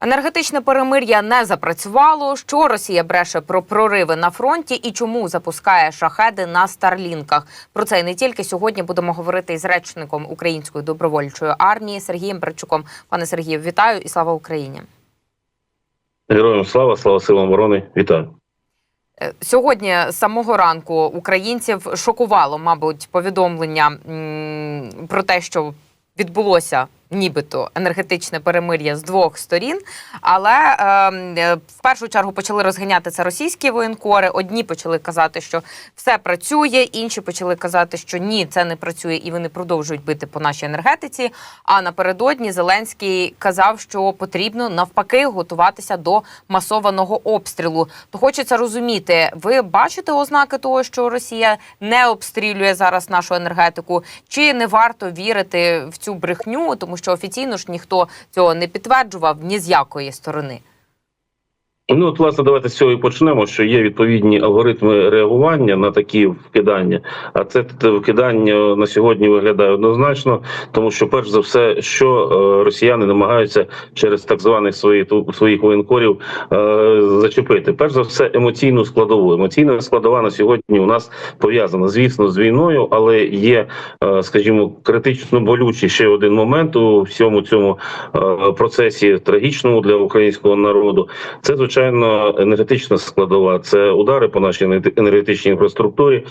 Енергетичне перемир'я не запрацювало. Що Росія бреше про прориви на фронті і чому запускає шахеди на старлінках? Про це і не тільки сьогодні будемо говорити із речником Української добровольчої армії Сергієм Брачуком. Пане Сергію, вітаю і слава Україні. Героям слава, слава силам оборони, вітаю. Е, Сьогодні з самого ранку українців шокувало, мабуть, повідомлення про те, що відбулося нібито енергетичне перемир'я з двох сторін. Але ем, е, в першу чергу почали розганяти це російські воєнкори. Одні почали казати, що все працює, інші почали казати, що ні, це не працює, і вони продовжують бити по нашій енергетиці. А напередодні Зеленський казав, що потрібно навпаки готуватися до масованого обстрілу. То хочеться розуміти, ви бачите ознаки того, що Росія не обстрілює зараз нашу енергетику, чи не варто вірити в цю брехню, тому що офіційно ж ніхто цього не підтверджував ні з якої сторони. Ну, от, власне, давайте з цього і почнемо. Що є відповідні алгоритми реагування на такі вкидання. А це вкидання на сьогодні виглядає однозначно, тому що, перш за все, що е, росіяни намагаються через так званих свої своїх воєнкорів е, зачепити. Перш за все, емоційну складову. Емоційна складова на сьогодні у нас пов'язана, звісно, з війною, але є, е, скажімо, критично болючий ще один момент у всьому цьому процесі трагічному для українського народу. Це звичайно енергетична складова. Це удари по нашій енерге- енергетичній інфраструктурі.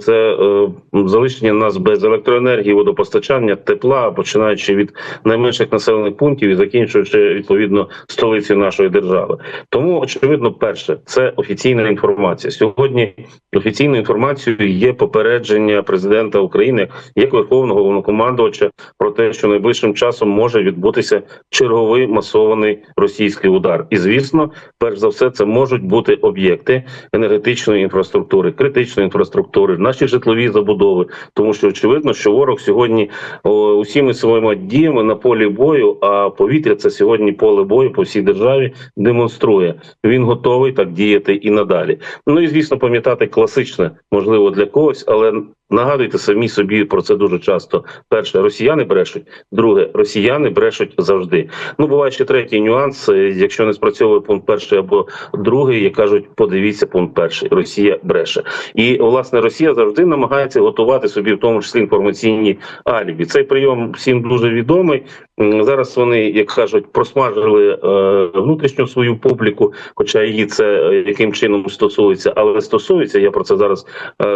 Це е, залишення нас без електроенергії, водопостачання, тепла, починаючи від найменших населених пунктів і закінчуючи відповідно столицею нашої держави. Тому очевидно, перше це офіційна інформація. Сьогодні офіційною інформацією є попередження президента України як верховного головнокомандувача про те, що найближчим часом може відбутися черговий масований російський удар. І звісно, перш за все, це можуть бути об'єкти енергетичної інфраструктури, критичної інфраструктури, наші житлові забудови. Тому що очевидно, що ворог сьогодні о, усіми своїми діями на полі бою, а повітря це сьогодні поле бою по всій державі демонструє. Він готовий так діяти і надалі. Ну і звісно, пам'ятати класичне, можливо, для когось, але нагадуйте самі собі про це дуже часто. Перше, росіяни брешуть. Друге, росіяни брешуть завжди. Ну буває ще третій нюанс. е, Якщо не спрацьовує пункт перший або другий, як кажуть, подивіться пункт перший. Росія бреше, і власне Росія завжди намагається готувати собі, в тому числі інформаційні алібі. Цей прийом всім дуже відомий. Зараз вони, як кажуть, просмажили е, внутрішню свою публіку, хоча її це е, яким чином стосується, але стосується. Я про це зараз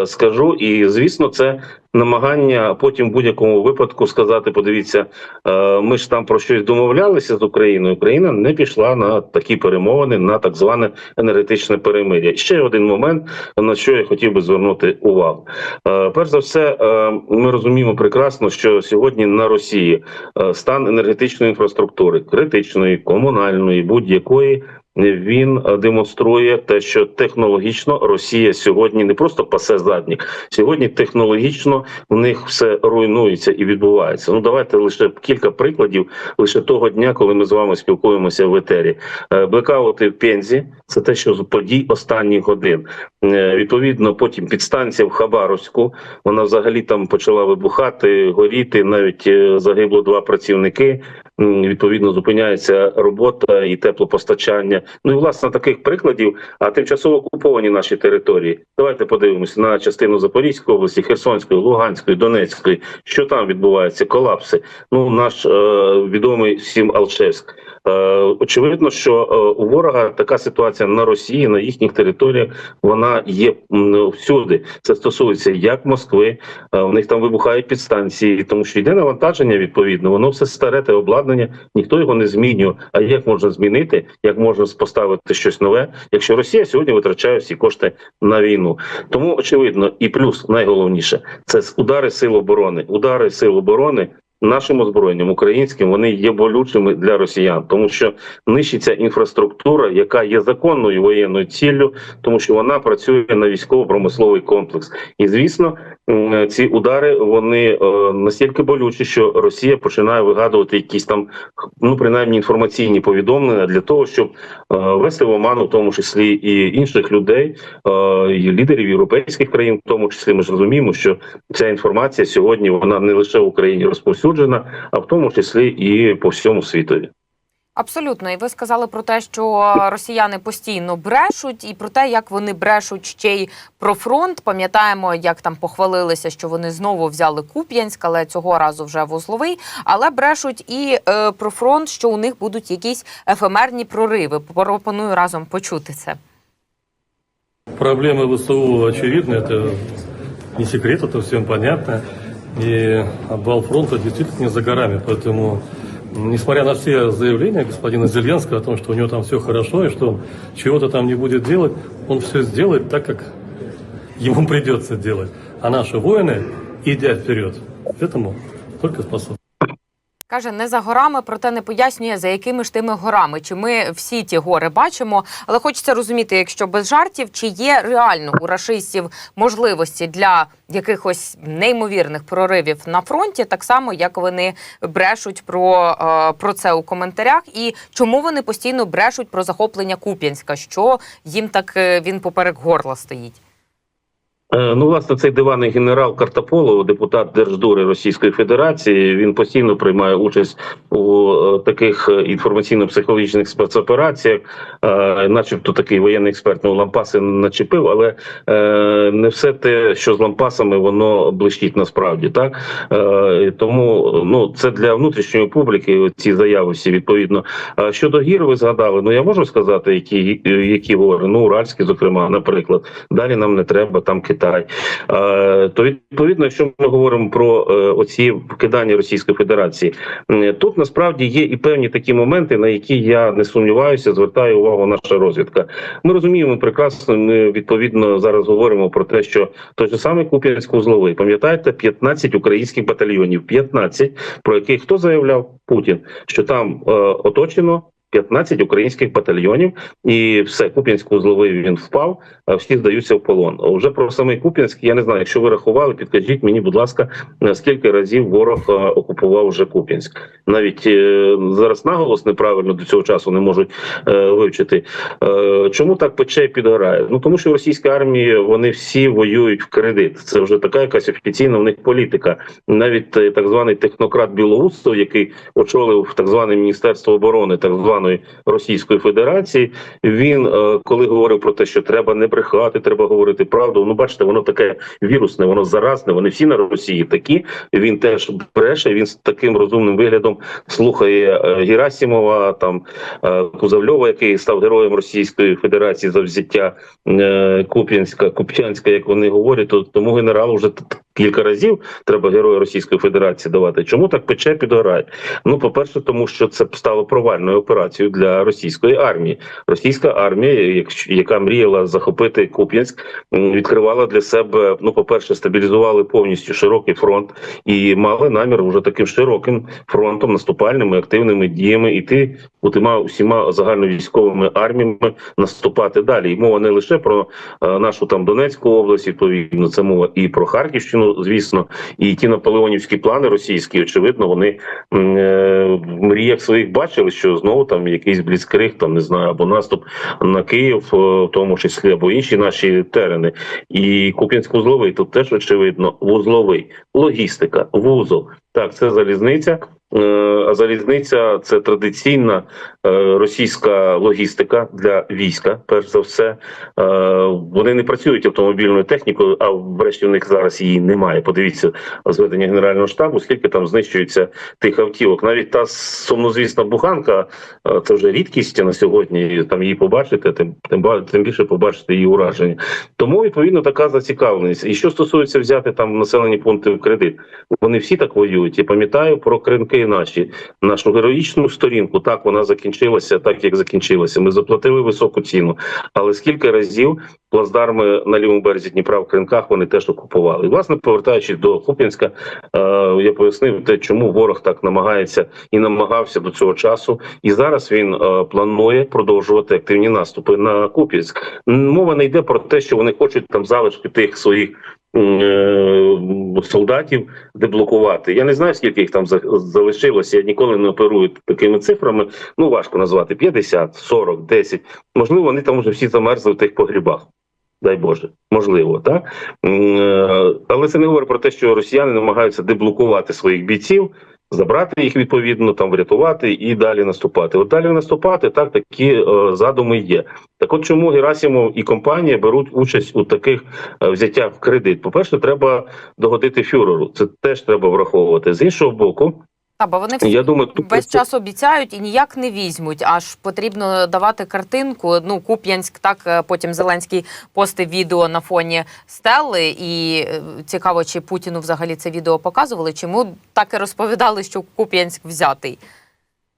скажу. І звісно, це намагання потім в будь-якому випадку сказати: подивіться, е, ми ж там про щось домовлялися з Україною. Україна не пішла на такі перемовини, на так зване енергетичне перемир'я. Ще один момент, на що я хотів би звернути увагу. Е, Перш за все, е, ми розуміємо прекрасно, що сьогодні на Росії стан енергетичної інфраструктури, критичної, комунальної, будь-якої. Він демонструє те, що технологічно Росія сьогодні не просто пасе задніх, сьогодні технологічно в них все руйнується і відбувається. Ну давайте лише кілька прикладів лише того дня, коли ми з вами спілкуємося в етері. Е, Блекаути в Пензі це те, що з подій останніх годин. Е, Відповідно, потім підстанція в Хабаровську. Вона взагалі там почала вибухати, горіти. Навіть е, загибло два працівники. Відповідно, зупиняється робота і теплопостачання. Ну і власне таких прикладів. А тимчасово окуповані наші території. Давайте подивимося на частину Запорізької області, Херсонської, Луганської, Донецької. Що там відбувається? Колапси. Ну наш е, відомий всім Алчевськ. Е, очевидно, що е, у ворога така ситуація на Росії, на їхніх територіях, вона є всюди. Це стосується як Москви, е, у них там вибухають підстанції, тому що йде навантаження. Відповідно, воно все старе те обладнання, ніхто його не змінює. А як можна змінити, як можна поставити щось нове, якщо Росія сьогодні витрачає всі кошти на війну? Тому очевидно, і плюс найголовніше це удари сил оборони. Удари сил оборони нашим озброєнням українським вони є болючими для росіян, тому що нищиться інфраструктура, яка є законною воєнною ціллю, тому що вона працює на військово-промисловий комплекс. І звісно, ці удари вони е, настільки болючі, що Росія починає вигадувати якісь там, ну принаймні інформаційні повідомлення для того, щоб е, вести в оману, в тому числі і інших людей, е, і лідерів європейських країн, в тому числі ми ж розуміємо, що ця інформація сьогодні вона не лише в Україні розповсюджена, а в тому числі і по всьому світові. Абсолютно, і ви сказали про те, що росіяни постійно брешуть, і про те, як вони брешуть ще й про фронт. Пам'ятаємо, як там похвалилися, що вони знову взяли Куп'янськ, але цього разу вже вузловий. Але брешуть і е, про фронт, що у них будуть якісь ефемерні прориви. Пропоную разом почути це. Проблемы ВСУ очевидны, это не секрет, это всем понятно. И обвал фронта действительно не за горами. Поэтому, м, несмотря на все заявления господина Зеленского о том, что у него там все хорошо и что он чего-то там не будет делать, он все сделает так, как ему придется делать. А наши воины, идя вперед, этому только способны. Каже, не за горами, проте не пояснює, за якими ж тими горами. Чи ми всі ті гори бачимо, але хочеться розуміти, якщо без жартів, чи є реально у рашистів можливості для якихось неймовірних проривів на фронті, так само як вони брешуть про, е, про це у коментарях, і чому вони постійно брешуть про захоплення Куп'янська, що їм так е, він поперек горла стоїть. Е, Ну, власне, цей диванний генерал Картаполов, депутат Держдури Російської Федерації, він постійно приймає участь у е, таких е, інформаційно-психологічних спецопераціях, начебто такий воєнний експерт ну, лампаси начепив, але не все те, що з лампасами, воно блищить насправді. Так тому ну це для внутрішньої публіки. Ці заяви всі відповідно. Щодо гір, ви згадали. Ну я можу сказати, які, які гори. Ну, Уральські, зокрема, наприклад. Далі нам не треба там Китай. Е, то відповідно, якщо ми говоримо про е, оці вкидання Російської Федерації, тут насправді є і певні такі моменти, на які я не сумніваюся, звертає увагу наша розвідка. Ми розуміємо прекрасно. Ми відповідно зараз говоримо про те, що той же самий Куп'янськ-Узловий, пам'ятаєте, 15 українських батальйонів, 15, про яких хто заявляв Путін, що там е, оточено. 15 українських батальйонів, і все Куп'янськ-Узловий він впав. Всі здаються в полон. А Вже про самий Куп'янськ, я не знаю. Якщо ви рахували, підкажіть мені, будь ласка, скільки разів ворог е, окупував вже Куп'янськ. Навіть е, зараз наголос неправильно до цього часу не можуть е, вивчити. Чому так пече і підгорає? Ну тому що в російській армії вони всі воюють в кредит. Це вже така якась офіційна в них політика. Навіть так званий технократ Білоусов, який очолив так зване Міністерство оборони, так званої Російської Федерації. Він е, коли говорив про те, що треба не брехати, треба говорити правду. Ну, бачите, воно таке вірусне, воно заразне. Вони всі на Росії такі. Він теж бреше. Він з таким розумним виглядом слухає е, Герасимова, там е, Кузовльова, який став героєм Російської Федерації за взяття Куп'янська, Куп'янська, як вони говорять, то тому генералу вже кілька разів треба героя Російської Федерації давати. Чому так пече підгорає? Ну, по-перше, тому що це стало провальною операцією для російської армії. Російська армія, яка мріяла захопити Куп'янськ, відкривала для себе. Ну, по-перше, стабілізували повністю широкий фронт і мали намір вже таким широким фронтом, наступальними активними діями іти утима усіма загальновійськовими арміями наступати далі. І мова не лише про е, нашу там Донецьку область, відповідно, це мова і про Харківщину, звісно, і ті наполеонівські плани російські, очевидно, вони е, в мріях своїх бачили, що знову там якийсь бліцкриг, там не знаю, або наступ на Київ, е, в тому числі, або інші наші терени. І Куп'янськ-Вузловий тут теж очевидно вузловий, логістика, вузол. Так, це залізниця. Е, А залізниця це традиційна е, російська логістика для війська. Перш за все, Е, вони не працюють автомобільною технікою, а врешті в них зараз її немає. Подивіться зведення генерального штабу, скільки там знищується тих автівок. Навіть та сумнозвісна буханка це вже рідкість на сьогодні. Там її побачите, тим тим більше побачите її ураження. Тому відповідно така зацікавленість. І що стосується взяти там населені пункти в кредит, вони всі так воюють. Я пам'ятаю про кринки наші, нашу героїчну сторінку. Так вона закінчилася, так як закінчилася. Ми заплатили високу ціну. Але скільки разів плацдарми на лівому березі Дніпра в кринках вони теж окупували. І, власне, повертаючись до Куп'янська, е, я пояснив те, чому ворог так намагається і намагався до цього часу. І зараз він е, планує продовжувати активні наступи на Куп'янськ. Мова не йде про те, що вони хочуть там залишки тих своїх. Е, Солдатів деблокувати. Я не знаю, скільки їх там залишилося. Я ніколи не оперую такими цифрами. Ну важко назвати 50, 40, 10. Можливо, вони там вже всі замерзли в тих погрібах. Дай Боже, можливо, так е, але це не говорить про те, що росіяни намагаються деблокувати своїх бійців забрати їх відповідно, там врятувати і далі наступати. От далі наступати так такі е, задуми є. Так, от чому Герасимов і компанія беруть участь у таких е, взяттях в кредит? По перше, треба догодити фюреру. Це теж треба враховувати. З іншого боку, Та, бо вони всі я думаю, тут весь час обіцяють і ніяк не візьмуть. Аж потрібно давати картинку. Ну, Куп'янськ, так е, потім Зеленський постив відео на фоні стели. І е, цікаво, чи Путіну взагалі це відео показували. Чому так і розповідали, що Куп'янськ взятий?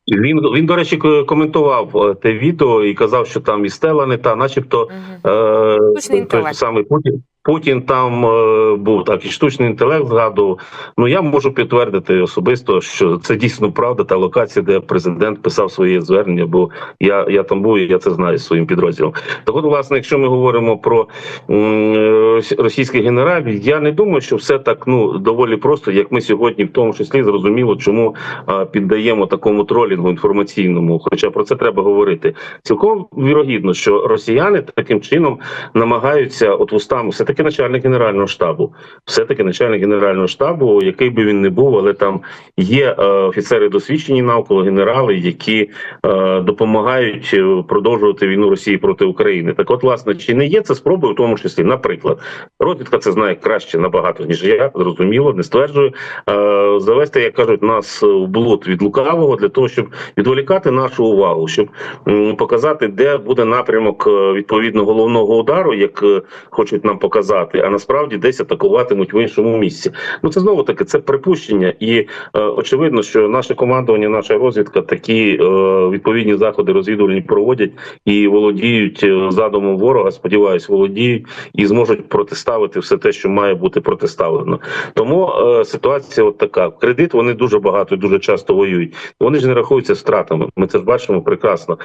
він він до речі коментував е, те відео і казав, що там і стела не та, начебто. Угу. Е, той самий Путін. Путін там е, був так, і штучний інтелект згадував. Ну я можу підтвердити особисто, що це дійсно правда та локація, де президент писав своє звернення, бо я, я там був і я це знаю своїм підрозділом. Так от, власне, якщо ми говоримо про м, російських генералів, я не думаю, що все так ну доволі просто, як ми сьогодні, в тому числі, зрозуміло, чому а, піддаємо такому тролінгу інформаційному. Хоча про це треба говорити. Цілком вірогідно, що росіяни таким чином намагаються от вустами, все таки начальник генерального штабу, все таки начальник генерального штабу, який би він не був, але там є е, офіцери досвідчені навколо генерали, які е, допомагають е, продовжувати війну Росії проти України. Так, от, власне, чи не є це спробою, в тому числі, наприклад, розвідка це знає краще набагато ніж я, зрозуміло, не стверджую. Е, завести, як кажуть, нас в блуд від лукавого для того, щоб відволікати нашу увагу, щоб м, показати, де буде напрямок е, відповідно головного удару, як е, хочуть нам показати, а насправді десь атакуватимуть в іншому місці. Ну це знову таки це припущення, і е, очевидно, що наше командування, наша розвідка такі е, відповідні заходи розвідувальні проводять і володіють е, задумом ворога. Сподіваюсь, володіють і зможуть протиставити все те, що має бути протиставлено. Тому е, ситуація от така. Кредит вони дуже багато і дуже часто воюють. Вони ж не рахуються втратами. Ми це ж бачимо прекрасно.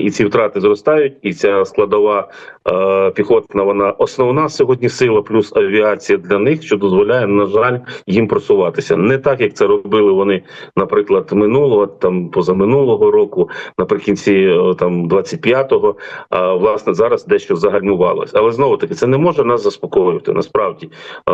І ці втрати зростають, і ця складова е, піхотна вона основна сьогодні сила, плюс авіація для них, що дозволяє, на жаль, їм просуватися. Не так, як це робили вони, наприклад, минулого там позаминулого року, наприкінці е, там 25-го, а власне зараз дещо загальмувалось. Але знову таки це не може нас заспокоювати. Насправді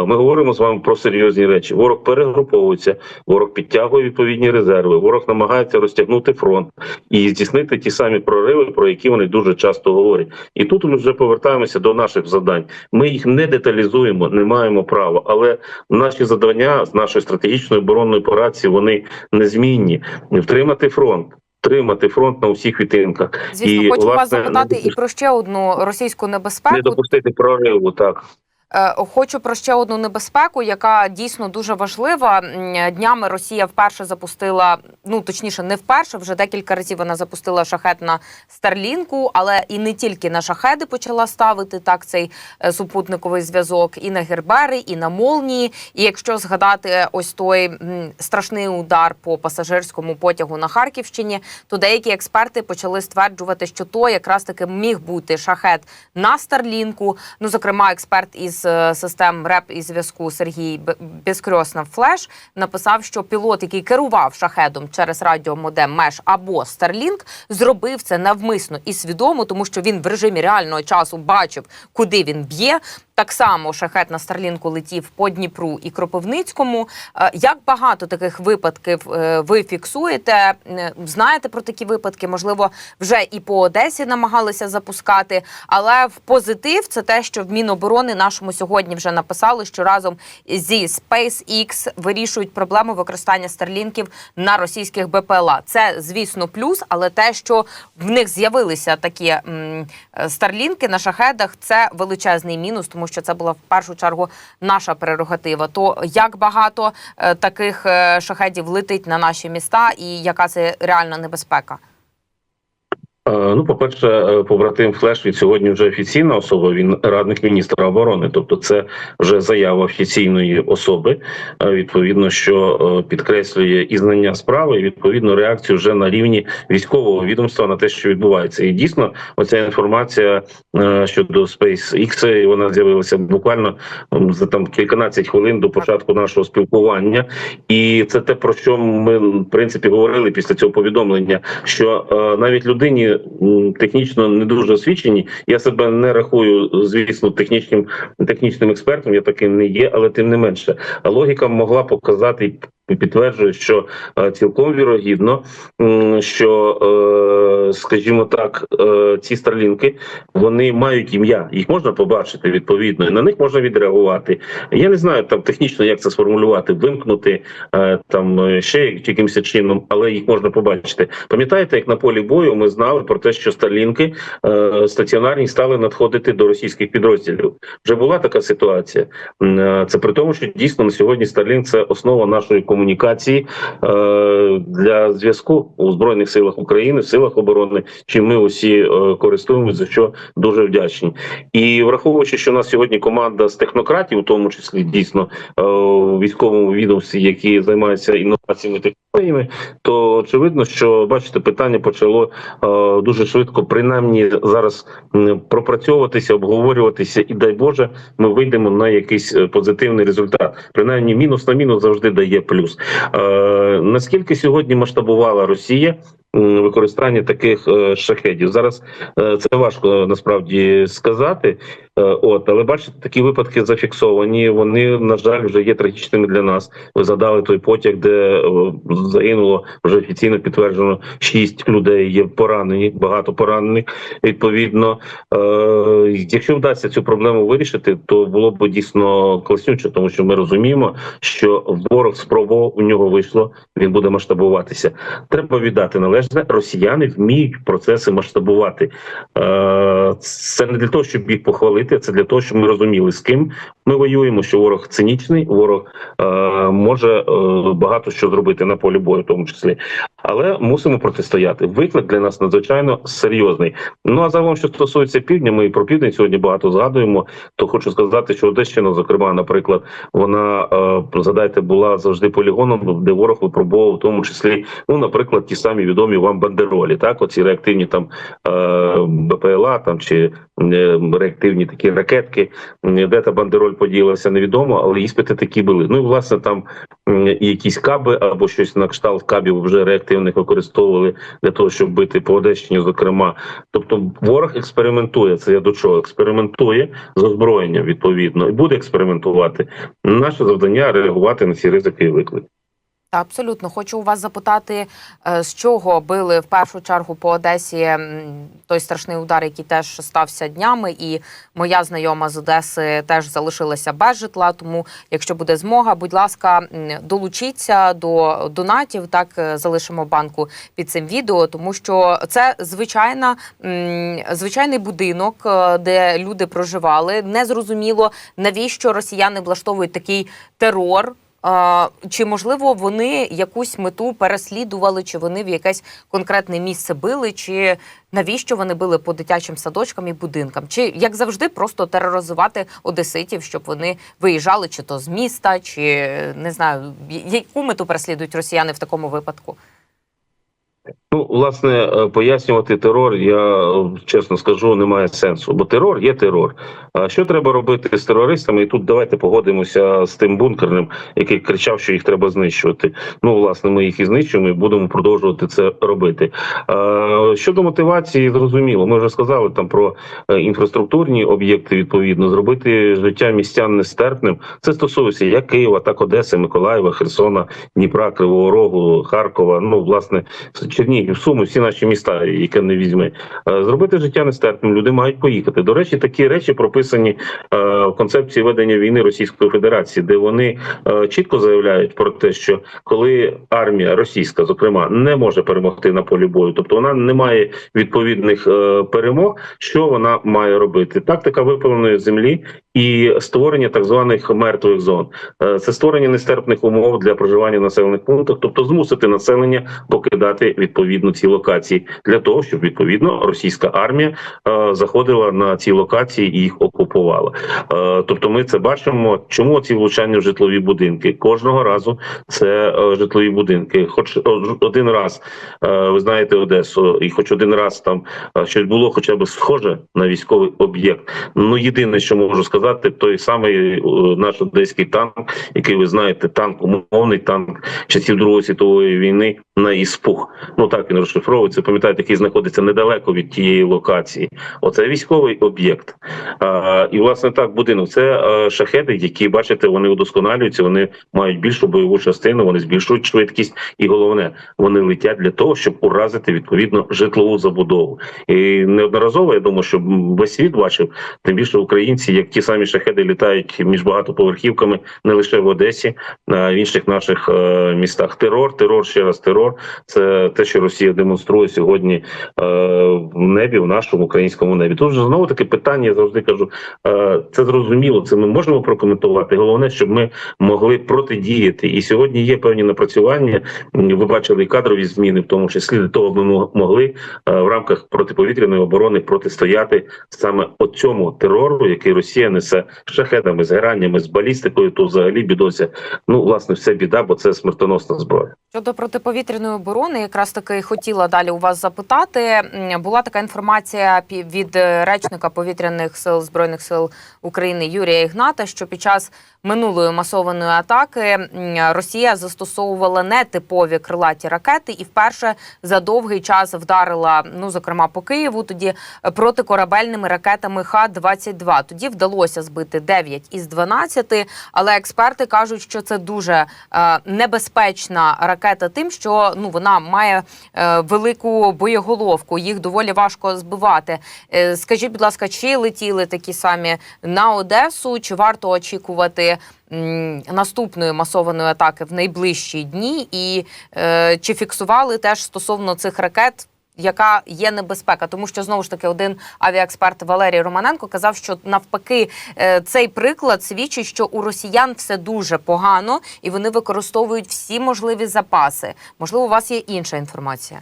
ми говоримо з вами про серйозні речі. Ворог перегруповується, ворог підтягує відповідні резерви. Ворог намагається розтягнути фронт і здійснити ті самі прориви, про які вони дуже часто говорять. І тут ми вже повертаємося до наших завдань. Ми їх не деталізуємо, не маємо права, але наші завдання з нашої стратегічної оборонної операції вони незмінні. Втримати фронт. Тримати фронт на усіх відтинках, Звісно, І, хочу вас запитати не і про ще одну російську небезпеку не допустити прориву. Так Хочу про ще одну небезпеку, яка дійсно дуже важлива. Днями Росія вперше запустила, ну точніше, не вперше, вже декілька разів вона запустила шахет на Старлінку, але і не тільки на шахеди почала ставити так цей е, супутниковий зв'язок, і на Гербери, і на Молнії. І якщо згадати ось той страшний удар по пасажирському потягу на Харківщині, то деякі експерти почали стверджувати, що то якраз таки міг бути шахет на Старлінку. Ну, зокрема, експерт із е, систем РЕП і зв'язку Сергій Безкрьоснов Флеш написав, що пілот, який керував шахедом через радіомодем Меш або Старлінк, зробив це навмисно і свідомо, тому що він в режимі реального часу бачив, куди він б'є. Так само шахет на Старлінку летів по Дніпру і Кропивницькому. Е, Як багато таких випадків е, ви фіксуєте? Знаєте про такі випадки? Можливо, вже і по Одесі намагалися запускати. Але в позитив це те, що в Міноборони нашому сьогодні вже написали, що разом зі SpaceX вирішують проблему використання старлінків на російських БПЛА. Це звісно плюс, але те, що в них з'явилися такі е, старлінки на шахедах, це величезний мінус, тому що це була в першу чергу наша прерогатива. То як багато е, таких е, шахедів летить на наші міста, і яка це реальна небезпека? Е, Ну, по-перше, е, побратим Флеш від сьогодні вже офіційна особа. Він радник міністра оборони, тобто це вже заява офіційної особи. е, Відповідно, що підкреслює і знання справи, і відповідно реакцію вже на рівні військового відомства на те, що відбувається. І дійсно, оця інформація щодо SpaceX, вона з'явилася буквально за там кільканадцять хвилин до початку нашого спілкування. І це те про що ми в принципі говорили після цього повідомлення, що навіть людині технічно не дуже освічені. Я себе не рахую, звісно, технічним технічним експертом. Я таким не є, але тим не менше, логіка могла показати підтверджує, що е, цілком вірогідно, що, е, скажімо так, е, ці старлінки вони мають ім'я, їх можна побачити відповідно, і на них можна відреагувати. Я не знаю там технічно, як це сформулювати, вимкнути там ще якимось чином, але їх можна побачити. Пам'ятаєте, як на полі бою ми знали про те, що старлінки стаціонарні стали надходити до російських підрозділів. Вже була така ситуація. Це при тому, що дійсно на сьогодні Starlink – це основа нашої комунікації е, для зв'язку у збройних силах України, в силах оборони. Чим ми усі е, користуємося, за що дуже вдячні. І враховуючи, що у нас сьогодні команда з технократів, у тому числі дійсно е, у військовому відомстві, які займаються інноваціями технологіями, то очевидно, що бачите, питання почало дуже швидко, принаймні зараз пропрацьовуватися, обговорюватися, і дай Боже, ми вийдемо на якийсь позитивний результат. Принаймні, мінус на мінус завжди дає плюс. Е, наскільки сьогодні масштабувала Росія? Використання таких е, шахедів зараз е, це важко насправді сказати. Е, От, але бачите, такі випадки зафіксовані. Вони на жаль вже є трагічними для нас. Ви задали той потяг, де е, загинуло вже офіційно підтверджено шість людей. Є поранені, багато поранених. Відповідно, е, якщо вдасться цю проблему вирішити, то було б дійсно класнюче, тому що ми розуміємо, що ворог спробував у нього вийшло. Він буде масштабуватися. Треба віддати належне. Росіяни вміють процеси масштабувати. Це не для того, щоб їх похвалити, це для того, щоб ми розуміли, з ким ми воюємо. Що ворог цинічний, ворог е, може е, багато що зробити на полі бою, в тому числі, але мусимо протистояти. Виклик для нас надзвичайно серйозний. Ну а загалом, що стосується півдня, ми і про південь сьогодні багато згадуємо. То хочу сказати, що Одещина, зокрема, наприклад, вона е, згадайте, була завжди полігоном, де ворог випробовував в тому числі, ну, наприклад, ті самі відомі вам бандеролі, так, оці реактивні там е, БПЛА там чи е, реактивні такі ракетки, де та бандероль поділилася, невідомо, але іспити такі були. Ну і власне там якісь каби або щось на кшталт кабів вже реактивних використовували для того, щоб бити по Одещині, зокрема. Тобто ворог експериментує. Це я до чого? Експериментує з озброєнням відповідно і буде експериментувати. Наше завдання реагувати на ці ризики і виклики. Абсолютно хочу у вас запитати, е, з чого били в першу чергу по Одесі той страшний удар, який теж стався днями, і моя знайома з Одеси теж залишилася без житла. Тому, якщо буде змога, будь ласка, долучіться до донатів. Так е, залишимо банку під цим відео, тому що це звичайна звичайний будинок, е, де люди проживали. Незрозуміло навіщо росіяни влаштовують такий терор. Чи можливо вони якусь мету переслідували, чи вони в якесь конкретне місце били, чи навіщо вони били по дитячим садочкам і будинкам? Чи як завжди просто тероризувати одеситів, щоб вони виїжджали чи то з міста, чи не знаю, яку мету переслідують росіяни в такому випадку? Ну, власне, е, пояснювати терор, я е, чесно скажу, немає сенсу, бо терор є терор. А що треба робити з терористами? І тут давайте погодимося з тим бункерним, який кричав, що їх треба знищувати. Ну, власне, ми їх і знищуємо і будемо продовжувати це робити. Щодо мотивації, зрозуміло, ми вже сказали там про е, інфраструктурні об'єкти. Відповідно, зробити життя містян нестерпним. Це стосується як Києва, так Одеси, Миколаєва, Херсона, Дніпра, Кривого Рогу, Харкова. Ну, власне, Чернігів, Суми, всі наші міста, які не візьми, Е, зробити життя нестерпним. Люди мають поїхати. До речі, такі речі прописані е, в концепції ведення війни Російської Федерації, де вони е, чітко заявляють про те, що коли армія російська, зокрема, не може перемогти на полі бою, тобто вона не має відповідних перемог, що вона має робити? Тактика випаленої землі і створення так званих мертвих зон. Е, Це створення нестерпних умов для проживання в населених пунктах, тобто змусити населення покидати відповідно ці локації для того, щоб відповідно російська армія е, заходила на ці локації і їх окупувала. Е, Тобто, ми це бачимо. Чому ці влучання в житлові будинки? Кожного разу це житлові будинки. Хоч один раз ви знаєте Одесу, і хоч один раз там щось було, хоча б схоже на військовий об'єкт. Ну єдине, що можу сказати. Сказати, той самий е, наш одеський танк, який ви знаєте, танк умовний танк часів Другої світової війни на іспух. Ну так він розшифровується. Пам'ятаєте, який знаходиться недалеко від тієї локації. Оце військовий об'єкт. І власне так будинок. Це е, шахеди, які бачите, вони удосконалюються. Вони мають більшу бойову частину, вони збільшують швидкість, і головне, вони летять для того, щоб уразити відповідно житлову забудову. І неодноразово я думаю, що весь світ бачив, тим більше українці, як ті самі шахеди літають між багатоповерхівками, не лише в Одесі, а в інших наших е, містах. Терор, терор, ще раз терор. Це те, що Росія демонструє сьогодні е, в небі, в нашому українському небі. Тут знову таки питання. Я завжди кажу, е, це зрозуміло. Це ми можемо прокоментувати. Головне, щоб ми могли протидіяти. І сьогодні є певні напрацювання. Ви бачили і кадрові зміни, в тому числі для того, ми могли в рамках протиповітряної оборони протистояти саме цьому терору, який Росія несе з шахедами, з гераннями, з балістикою. То взагалі бідося. Ну власне, вся біда, бо це смертоносна зброя. Щодо протиповітряної оборони, якраз таки хотіла далі у вас запитати. Була така інформація від е, речника повітряних сил збройних сил України Юрія Ігната, що під час минулої масованої атаки Росія застосовувала нетипові крилаті ракети і вперше за довгий час вдарила, ну зокрема по Києву, тоді е, протикорабельними ракетами Х-22. Тоді вдалося збити 9 із 12, але експерти кажуть, що це дуже е, небезпечна ракета, тим, що ну вона має е, велику боєголовку, їх доволі важко збивати. Е, скажіть, будь ласка, чи летіли такі самі на Одесу? Чи варто очікувати м, наступної масованої атаки в найближчі дні? І е, чи фіксували теж стосовно цих ракет? Яка є небезпека, тому що знову ж таки один авіаексперт Валерій Романенко казав, що навпаки е, цей приклад свідчить, що у росіян все дуже погано і вони використовують всі можливі запаси. Можливо, у вас є інша інформація.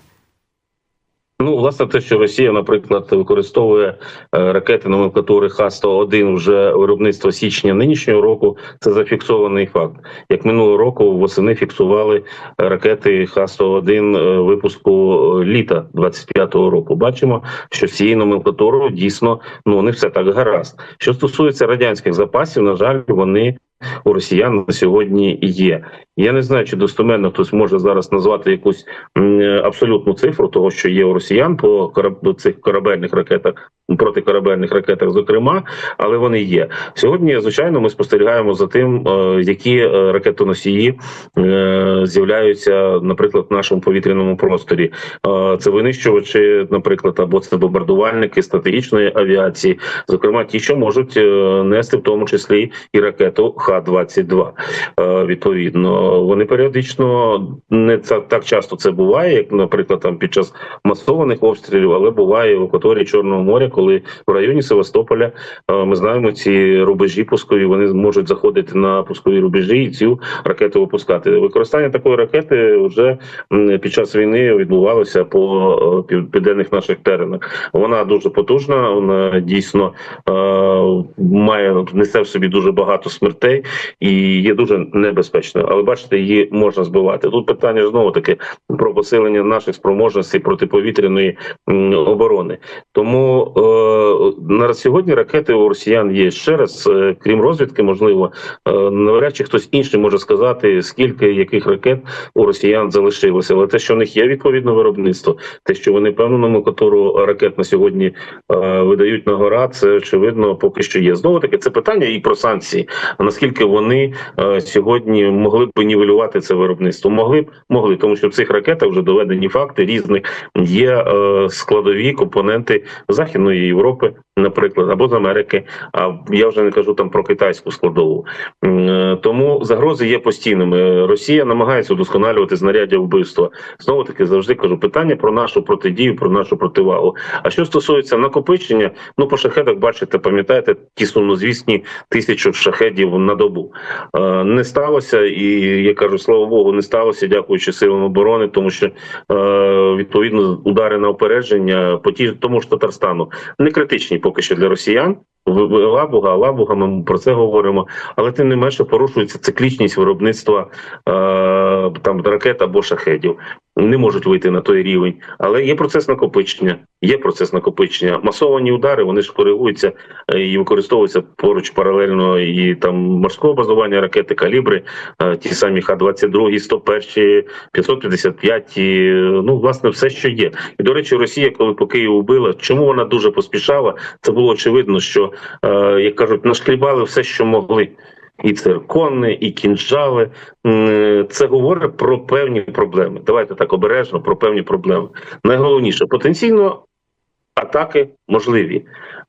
Ну, власне, те, що Росія, наприклад, використовує е, ракети номенклатури Х-101 вже виробництва січня нинішнього року, це зафіксований факт. Як минулого року восени фіксували ракети Х-101 е, випуску е, літа 25-го року. Бачимо, що з цією номенклатурою дійсно ну не все так гаразд. Що стосується радянських запасів, на жаль, вони. У росіян на сьогодні є. Я не знаю, чи достоменно хтось може зараз назвати якусь абсолютну цифру того, що є у росіян по кораб- цих корабельних ракетах, протикорабельних ракетах, зокрема, але вони є сьогодні. Звичайно, ми спостерігаємо за тим, е, які е, ракетоносії е, з'являються, наприклад, в нашому повітряному просторі. Це винищувачі, наприклад, або це бомбардувальники стратегічної авіації, зокрема ті, що можуть нести в тому числі і ракету Х-22. Е, Відповідно, вони періодично не так часто це буває, як, наприклад, там під час масованих обстрілів, але буває в акваторії Чорного моря, коли в районі Севастополя е, ми знаємо ці рубежі пускові, вони можуть заходити на пускові рубежі і цю ракету випускати. Використання такої ракети вже під час війни відбувалося по е, південних наших теренах. Вона дуже потужна, вона дійсно має несе в собі дуже багато смертей і є дуже небезпечною. Але бачите, її можна збивати. Тут питання знову таки про посилення наших спроможностей протиповітряної оборони. Тому е, на сьогодні ракети у росіян є ще раз, е, крім розвідки, можливо, е, навряд чи хтось інший може сказати, скільки яких ракет у росіян залишилося. Але те, що в них є відповідне виробництво, те, що вони певну номенклатуру ракет на сьогодні е, видають на гора, це очевидно поки що є. Знову таки, це питання і про санкції. А наскільки вони е, сьогодні могли б нівелювати це виробництво? Могли б могли, тому що в цих ракетах вже доведені факти різних є е, складові компоненти Західної Європи, наприклад, або з Америки. А я вже не кажу там про китайську складову. Е, Тому загрози є постійними. Росія намагається удосконалювати знаряддя вбивства. Знову таки завжди кажу питання про нашу протидію, про нашу противагу. А що стосується накопичення, ну по шахедах бачите, пам'ятаєте ті сумнозвісні тисячу шахедів на добу. Е, Не сталося, і я кажу, слава Богу, не сталося, дякуючи силам оборони, тому що е, відповідно удари на опередження по ті тому ж Татарстану не критичні поки що для росіян. Лабуга, Лабуга, ми про це говоримо. Але тим не менше порушується циклічність виробництва е, там ракет або шахедів. Не можуть вийти на той рівень, але є процес накопичення. Є процес накопичення. Масовані удари вони ж коригуються е, і використовуються поруч паралельно і там морського базування ракети, калібри, е, ті самі Х-22, 101, 555, і, е, ну власне все, що є. І до речі, Росія, коли по Києву била, чому вона дуже поспішала? Це було очевидно, що як кажуть, нашкрібали все, що могли. І циркони, і кінжали. Це говорить про певні проблеми. Давайте так обережно про певні проблеми. Найголовніше потенційно атаки можливі.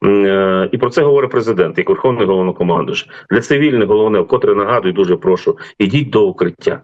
Е, І про це говорить президент, як верховний головнокомандуючий. Для цивільних головне, вкотре нагадую, дуже прошу, ідіть до укриття.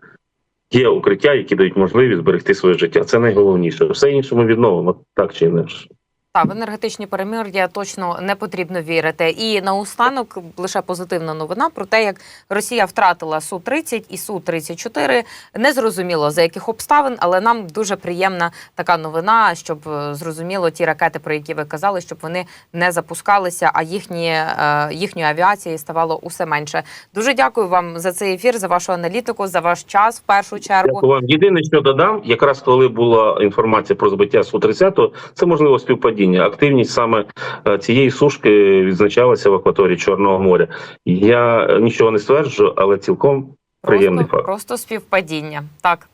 Є укриття, які дають можливість зберегти своє життя. Це найголовніше. Все інше ми відновимо так чи інакше. Та в енергетичні перемир'я точно не потрібно вірити. І наостанок лише позитивна новина про те, як Росія втратила су 30 і су 34 Незрозуміло за яких обставин, але нам дуже приємна така новина, щоб е, зрозуміло ті ракети, про які ви казали, щоб вони не запускалися, а їхні е, їхньої авіації ставало усе менше. Дуже дякую вам за цей ефір, за вашу аналітику, за ваш час в першу чергу. Дякую вам. Єдине, що додам, якраз коли була інформація про збиття су 30 це можливо співпадіння. Активність саме е, цієї сушки відзначалася в акваторії Чорного моря. Я е, нічого не стверджую, але цілком приємний просто, факт. просто співпадіння. Так.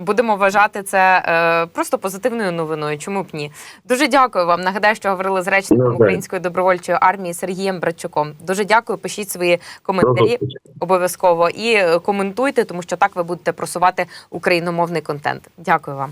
Будемо вважати це е, просто позитивною новиною. Чому б ні? Дуже дякую вам. Нагадаю, що говорили з речником Української добровольчої армії Сергієм Братчуком. Дуже дякую. Пишіть свої коментарі обов'язково і е, коментуйте, тому що так ви будете просувати україномовний контент. Дякую вам.